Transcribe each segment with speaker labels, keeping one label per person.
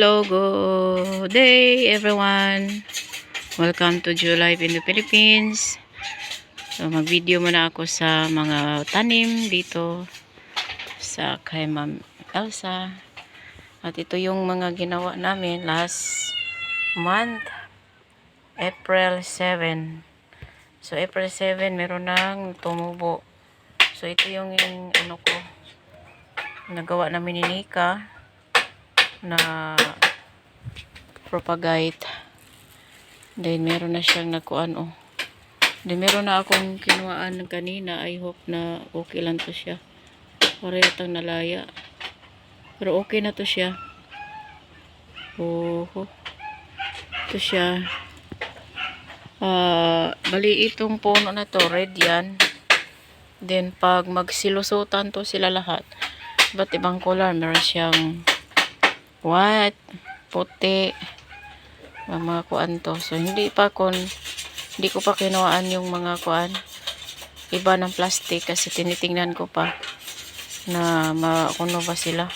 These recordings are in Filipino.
Speaker 1: Hello, good day everyone. Welcome to Jew Life in the Philippines. So mag-video muna ako sa mga tanim dito sa kay Ma'am Elsa. At ito yung mga ginawa namin last month, April 7. So April 7 meron nang tumubo. So ito yung, yung ano ko nagawa namin ni Nika na propagate. Then, meron na siyang nakuan, oh. Then, meron na akong kinuhaan kanina. I hope na okay lang to siya. Para yatang nalaya. Pero okay na to siya. Oh, ito siya. Ah, bali itong puno na to, red yan. Then, pag magsilusutan to sila lahat, iba't ibang color, meron siyang white, puti, mga, mga kuan to. So, hindi pa kon hindi ko pa kinuhaan yung mga kuan iba ng plastic kasi tinitingnan ko pa na makuno ba sila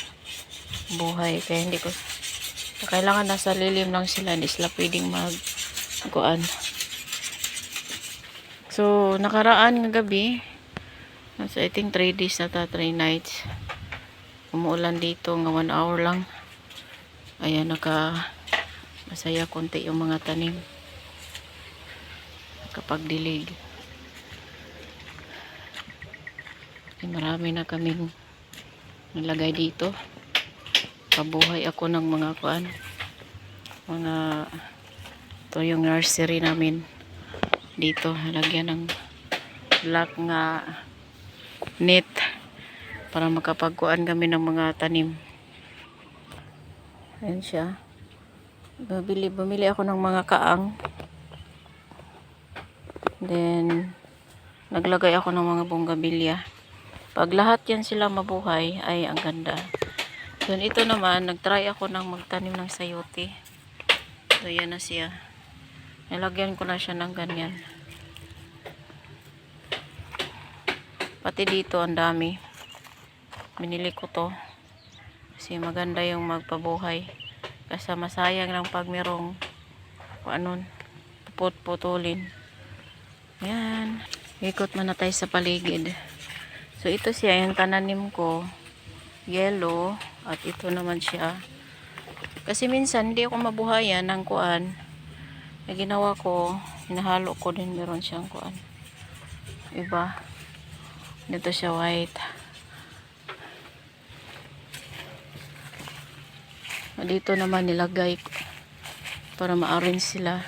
Speaker 1: buhay. Kaya hindi ko kailangan nasa lilim lang sila. Hindi sila pwedeng mag kuan. So, nakaraan ng gabi, so I think 3 days na ta, 3 nights. Umuulan dito, nga 1 hour lang. Ayan, naka masaya konti yung mga tanim. Kapag dilig. Ay, marami na kaming nilagay dito. Pabuhay ako ng mga kuan. Mga ito yung nursery namin dito. Lagyan ng black nga net para makapagkuan kami ng mga tanim. Ayan siya. Bumili, bumili ako ng mga kaang. Then, naglagay ako ng mga bonggabilya. Pag lahat yan sila mabuhay, ay ang ganda. Then, ito naman, nagtry ako ng magtanim ng sayote. So, yan na siya. Nilagyan ko na siya ng ganyan. Pati dito, ang dami. Binili ko to. Kasi maganda yung magpabuhay. Kasi masayang lang pag merong anon, puput-putulin. Yan. Ikot man na tayo sa paligid. So, ito siya yung tananim ko. Yellow. At ito naman siya. Kasi minsan, hindi ako mabuhayan ng kuan. Na ginawa ko, hinahalo ko din meron siyang kuan. Iba. Dito siya white. Dito naman nilagay para ma-arrange sila.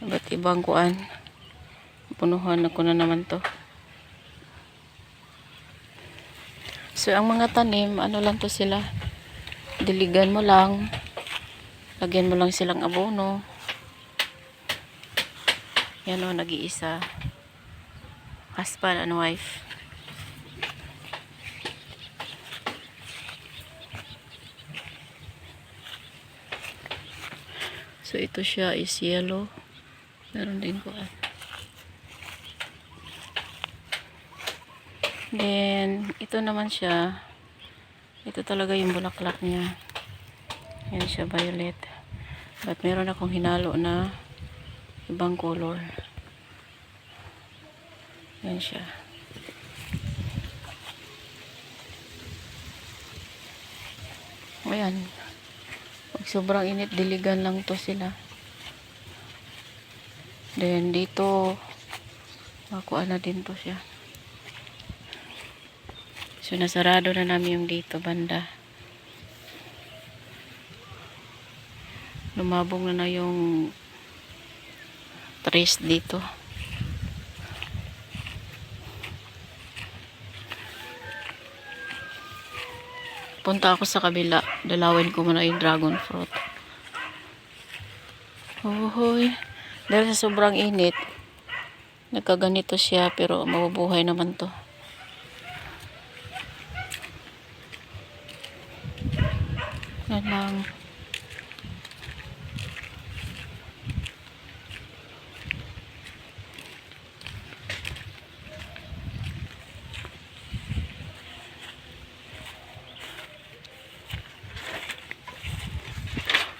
Speaker 1: Ba't ibang kuan. Punuhan ako na naman to. So ang mga tanim ano lang to sila? Diligan mo lang. Lagyan mo lang silang abono. Yan o nag-iisa. Husband and wife So, ito siya is yellow. Meron din ko. Then, ito naman siya. Ito talaga yung bulaklak niya. Yan siya, violet. But meron akong hinalo na ibang color. Yan siya. Ayan. Pag sobrang init, diligan lang to sila. Then, dito, makuha na din to siya. So, nasarado na namin yung dito, banda. Lumabong na na yung trees dito. Punta ako sa kabila. Dalawin ko muna yung dragon fruit. Uhoy. Dahil sa sobrang init, nagkaganito siya pero mabubuhay naman to. Yan lang.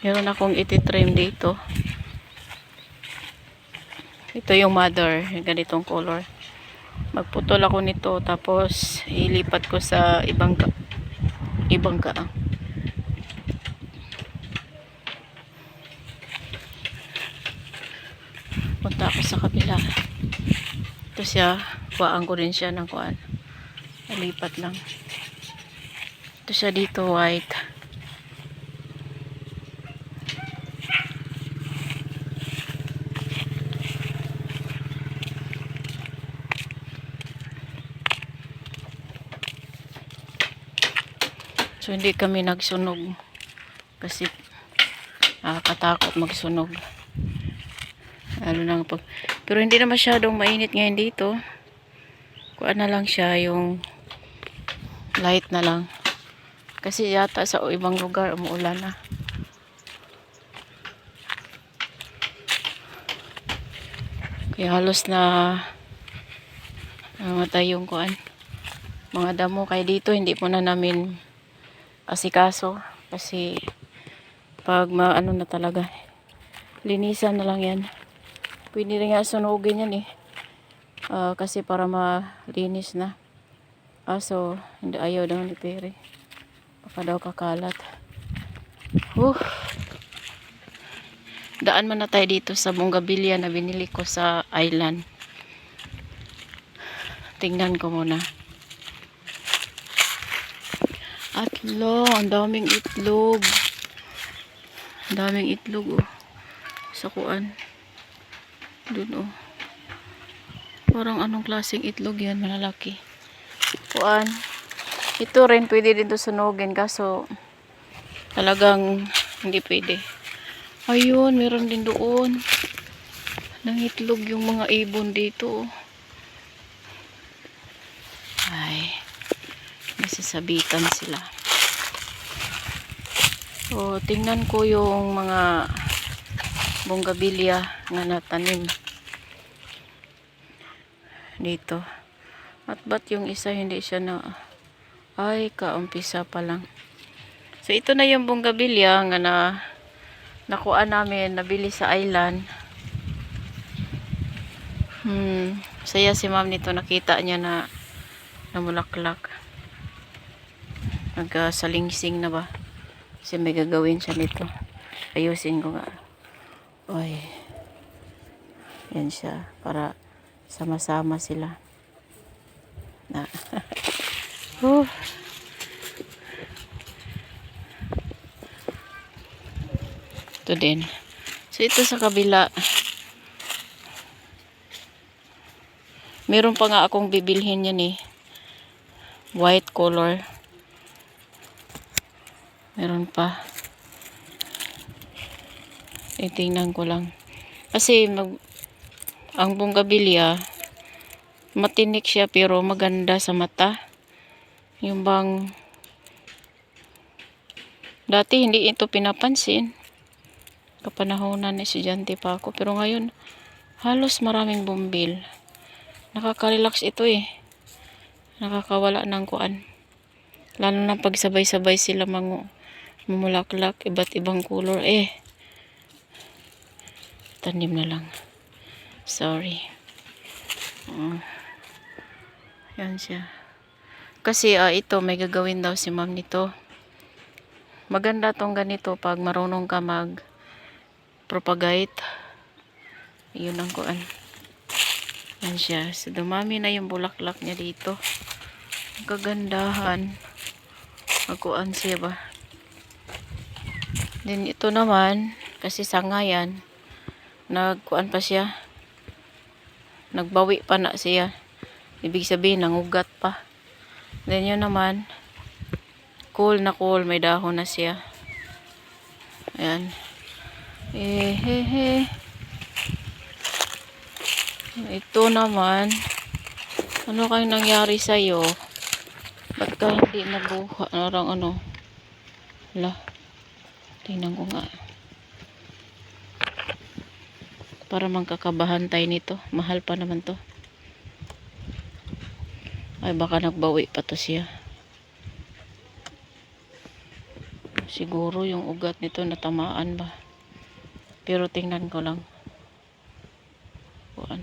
Speaker 1: Meron akong ititrim dito. Ito yung mother, ganitong color. Magputol ako nito tapos ilipat ko sa ibang ka ibang ka. Punta ako sa kabila. Ito siya, kuhaan ko rin siya ng kuhaan. Nalipat lang. Ito siya dito white. So hindi kami nagsunog kasi nakakatakot magsunog. Lalo na pag pero hindi na masyadong mainit ngayon dito. Kuha na lang siya yung light na lang. Kasi yata sa ibang lugar umuulan na. Kaya halos na namatay yung kuan mga damo kaya dito hindi po na namin asikaso. Kasi pag maano na talaga linisan na lang yan. Pwede rin nga sunugin yan eh. Ah, kasi para malinis na. Aso hindi ayaw daw ni Pere. Baka daw kakalat. Uh. daan man na tayo dito sa bonggabilya na binili ko sa island. Tingnan ko muna at lo, ang daming itlog. Ang daming itlog oh. Sa kuan. Doon oh. Parang anong klaseng itlog yan, malalaki. Kuan. Ito rin pwede din to sunugin kaso talagang hindi pwede. Ayun, meron din doon. Nang itlog yung mga ibon dito. oh. Ay nasisabitan sila. So, tingnan ko yung mga bonggabilya nga natanim dito. At ba't yung isa hindi siya na ay kaumpisa pa lang. So, ito na yung bonggabilya nga na nakuha namin, nabili sa island. Hmm, saya si ma'am nito nakita niya na namulaklak nagkasalingsing na ba kasi may gagawin siya nito. Ayusin ko nga. Oy. Yan siya para sama-sama sila. Na. Oh. ito din. So ito sa kabila. Meron pa nga akong bibilhin yan eh. White color Meron pa. Titingnan ko lang. Kasi mag ang bonggabilya matinik siya pero maganda sa mata. Yung bang dati hindi ito pinapansin. Kapanahonan ni estudyante pa ako. Pero ngayon, halos maraming bumbil. Nakaka-relax ito eh. Nakakawala ng kuan. Lalo na pag sabay-sabay sila mangu mamulaklak, iba't ibang color. Eh, tanim na lang. Sorry. Uh, yan siya. Kasi ah, ito, may gagawin daw si ma'am nito. Maganda tong ganito pag marunong ka mag propagate. Yun ang kuan. Yan siya. So, dumami na yung bulaklak niya dito. Ang kagandahan. Magkuan siya ba? Then ito naman, kasi sanga yan, nagkuan pa siya. Nagbawi pa na siya. Ibig sabihin, nangugat pa. Then yun naman, cool na cool, may dahon na siya. Ayan. Eh, he, he. Ito naman, ano kayong nangyari sa'yo? Ba't ka hindi nabuha? Narang ano? Hala. Tingnan ko nga. Para magkakabahan tayo nito. Mahal pa naman to. Ay baka nagbawi pa to siya. Siguro yung ugat nito natamaan ba. Pero tingnan ko lang. Kuan.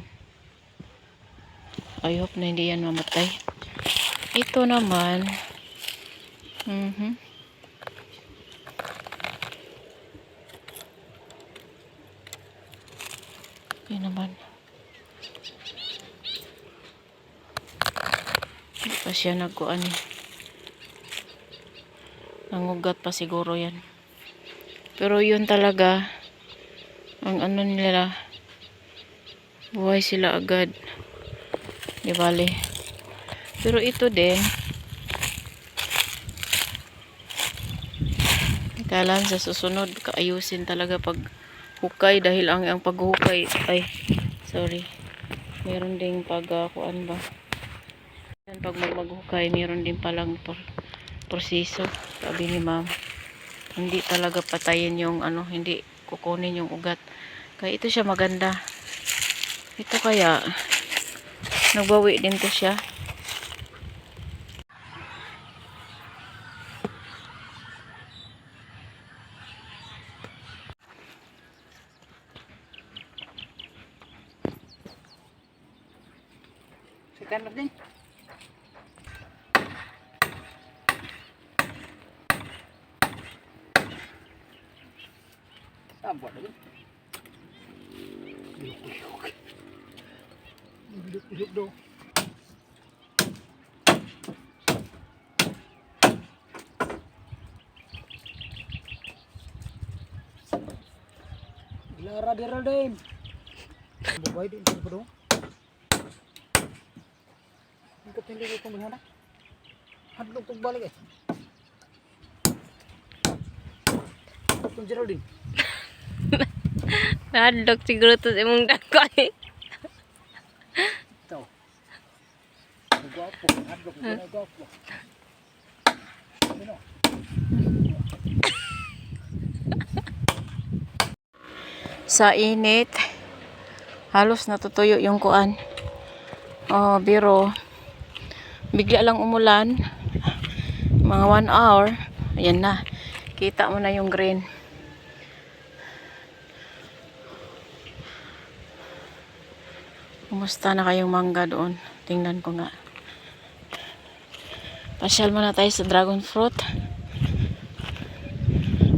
Speaker 1: I hope na hindi yan mamatay. Ito naman. Mhm. Yun naman. Hindi pa siya nagkuan eh. Nangugat pa siguro yan. Pero yun talaga, ang ano nila, buhay sila agad. Di bale. Pero ito din, kailan sa susunod, kaayusin talaga pag hukay dahil ang ang paghuhukay ay sorry. Meron ding pagkuan ba. Yan pag mag- maghukay meron din palang por, proseso sabi ni ma'am. Hindi talaga patayin yung ano hindi kukunin yung ugat. Kaya ito siya maganda. Ito kaya nagbawi din to siya
Speaker 2: Duduk-duduk dong. Lara dia din. Bukai din sa dong. Ikot hindi ko itong mahana. Hadlok itong balik eh. Itong Geraldine.
Speaker 3: Nadlok siguro to sa imong dako eh.
Speaker 2: Ito. Gwapo. Hadlok. Ito na gwapo. Ano?
Speaker 1: sa init halos natutuyo yung kuan oh biro bigla lang umulan mga 1 hour ayan na kita mo na yung green kumusta na kayong mangga doon tingnan ko nga pasyal muna tayo sa dragon fruit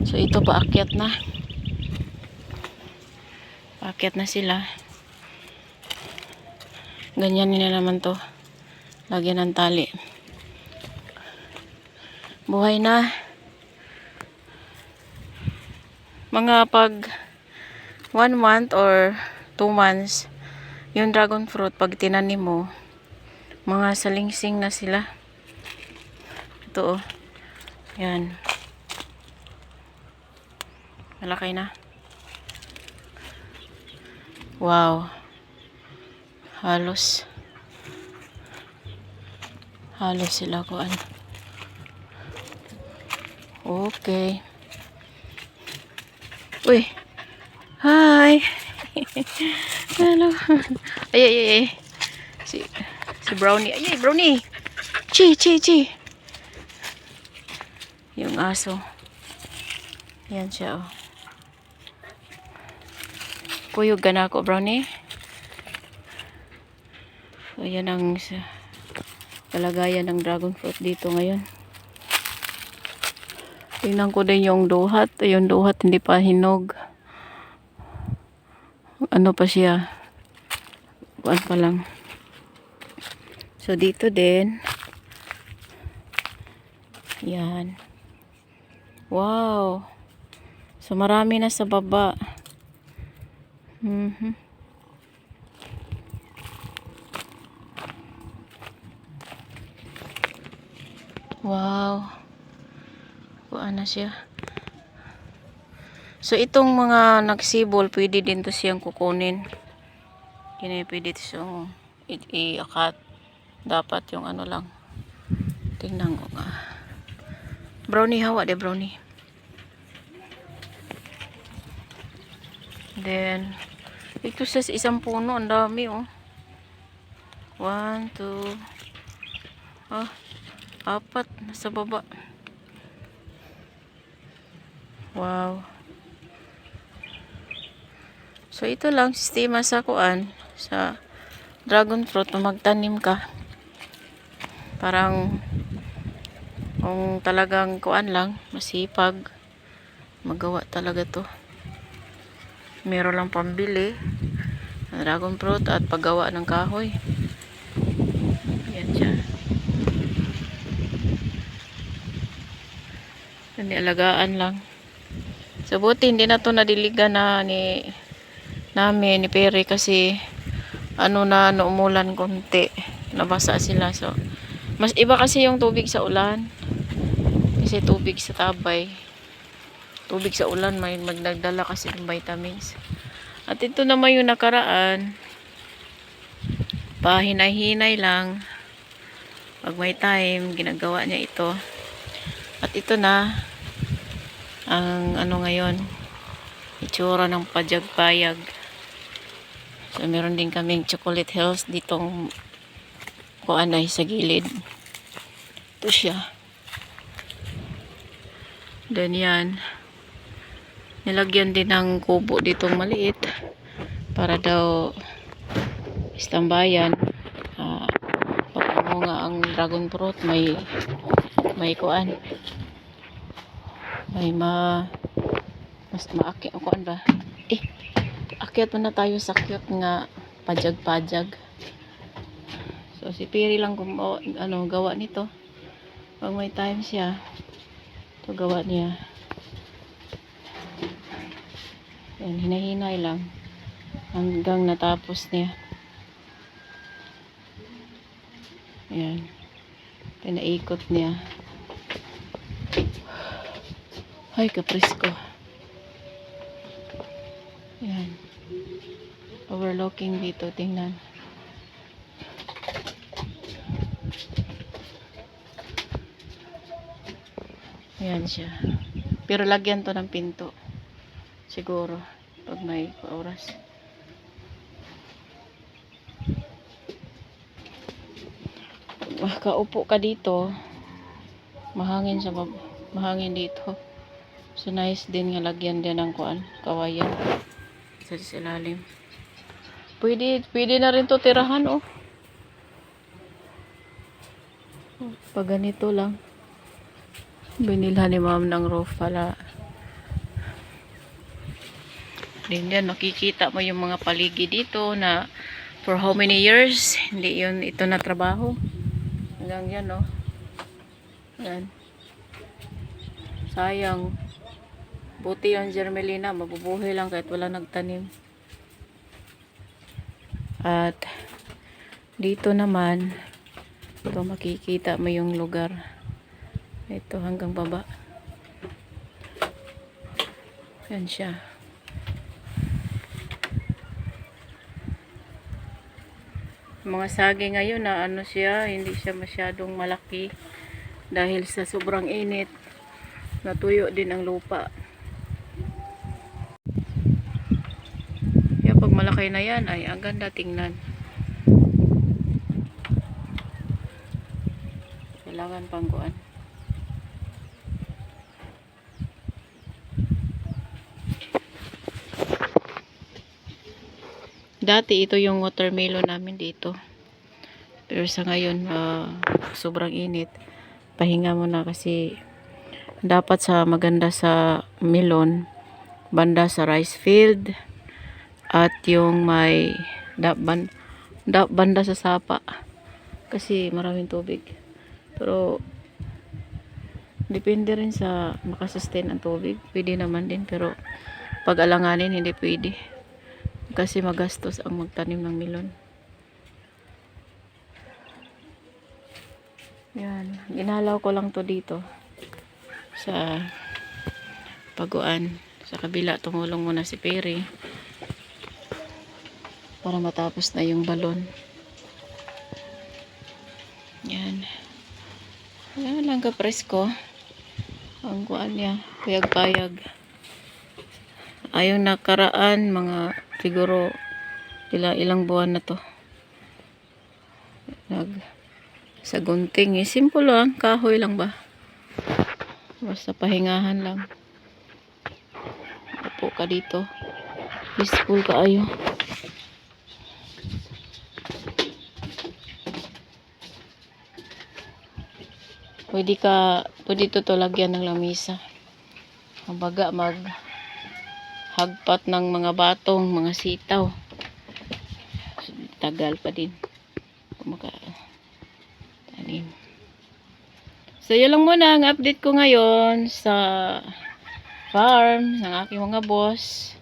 Speaker 1: so ito paakyat na Paakyat na sila. Ganyan nila naman to. Lagyan ng tali. Buhay na. Mga pag one month or two months, yung dragon fruit, pag tinanim mo, mga salingsing na sila. Ito oh. Yan. Malaki na. Wow. Halos. Halos sila ko ano. Okay. Uy. Hi. Hello. Ay, ay, ay. Si, si Brownie. Ay, ay, Brownie. Chi, chi, chi. Yung aso. Yan siya, oh. Puyog ka na ako, brownie. So, yan ang kalagayan ng dragon fruit dito ngayon. Tingnan ko din yung duhat. Yung duhat hindi pa hinog. Ano pa siya? Kuan pa lang. So, dito din. Yan. Wow. So, marami na sa baba. Mhm. Wow. Kuan na siya. So itong mga nagsibol, pwede din to siyang kukunin. Kini pwede to siyang iakat. Dapat yung ano lang. Tingnan ko nga. Brownie hawa de brownie. Then, ito sa isang puno, ang dami oh. One, two, ah, apat, nasa baba. Wow. So ito lang sistema sa kuan sa dragon fruit magtanim ka. Parang kung talagang kuan lang, masipag, magawa talaga to. Meron lang pambili ng dragon fruit at paggawa ng kahoy. Yan siya. Hindi alagaan lang. So hindi na to nadiligan na ni namin ni Perry kasi ano na no umulan konti. Nabasa sila so mas iba kasi yung tubig sa ulan. Kasi tubig sa tabay. Tubig sa ulan may magdagdala kasi ng vitamins. At ito naman yung nakaraan. Pahinay-hinay lang. Pag may time, ginagawa niya ito. At ito na ang ano ngayon itsura ng pajag-payag. So meron din kaming chocolate hills ditong kuan ay sa gilid. Ito siya. Then yan. Nilagyan din ng kubo ditong maliit para daw istambayan. Uh, nga ang dragon fruit may may kuan may ma mas maakit o kuan ba akyat na tayo sa cute nga pajag-pajag so si Piri lang gumawa ano gawa nito. Pag may time siya ito gawa niya. Yan hinahinay lang. Hanggang natapos niya. Yan. Pinaikot niya. Ay kapresko yan overlooking dito tingnan. Yan siya. Pero lagyan to ng pinto. Siguro pag may oras makaupo ka dito. Mahangin sa bab mahangin dito. So nice din nga lagyan din ng kuan kawayan. Sa ilalim pwede pwede na rin to tirahan oh. Pag ganito lang. Binilhan ni ma'am ng roof pala. Din yan makikita mo yung mga paligid dito na for how many years hindi yun ito na trabaho. Hanggang yan oh. Yan. Sayang. Buti yung germelina mabubuhay lang kahit wala nagtanim at dito naman ito makikita mo yung lugar. Ito hanggang baba. Yan siya. Mga sagi ngayon na ano siya hindi siya masyadong malaki dahil sa sobrang init. Natuyo din ang lupa kaya pag malaki na yan ay ang ganda tingnan. Kailangan pangguan dati ito yung watermelon namin dito. Pero sa ngayon ah, sobrang init. Pahinga muna kasi dapat sa maganda sa melon banda sa rice field at yung may da, ban, da, banda sa sapa. Kasi maraming tubig. Pero depende rin sa makasustain ang tubig. Pwede naman din pero pag alanganin hindi pwede. Kasi magastos ang magtanim ng melon. Yan. Ginalaw ko lang to dito. Sa paguan. Sa kabila tumulong muna si Perry para matapos na yung balon. Yan. Yan lang ka presko ang kuan niya payag-payag. Ayong nakaraan mga siguro ila, ilang buwan na to. Nag sa gunting eh. Simple lang kahoy lang ba? Basta pahingahan lang. Upo ka dito. Peaceful ka ayo. Pwede ka, pwede to lagyan ng lamisa. Ang baga mag hagpat ng mga batong, mga sitaw. Tagal pa din. Kumaka, tanim. So, yun lang muna ang update ko ngayon sa farm ng aking mga boss.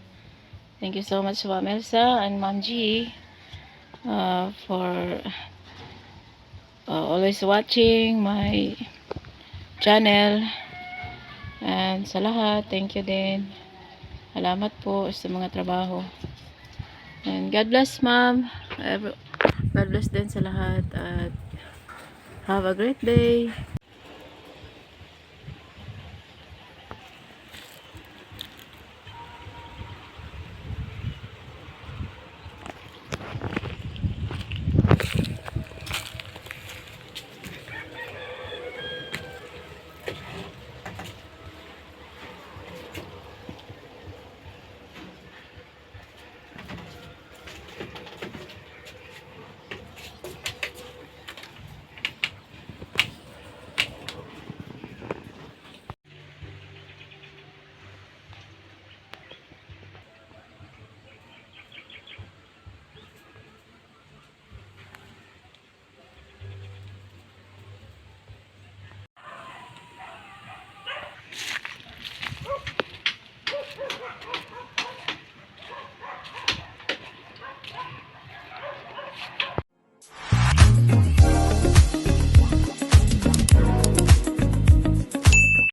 Speaker 1: Thank you so much, Ma'am Elsa and Ma'am G, uh, for uh, always watching my channel. And sa lahat, thank you din. Salamat po sa mga trabaho. And God bless, Ma'am. God bless din sa lahat. At have a great day.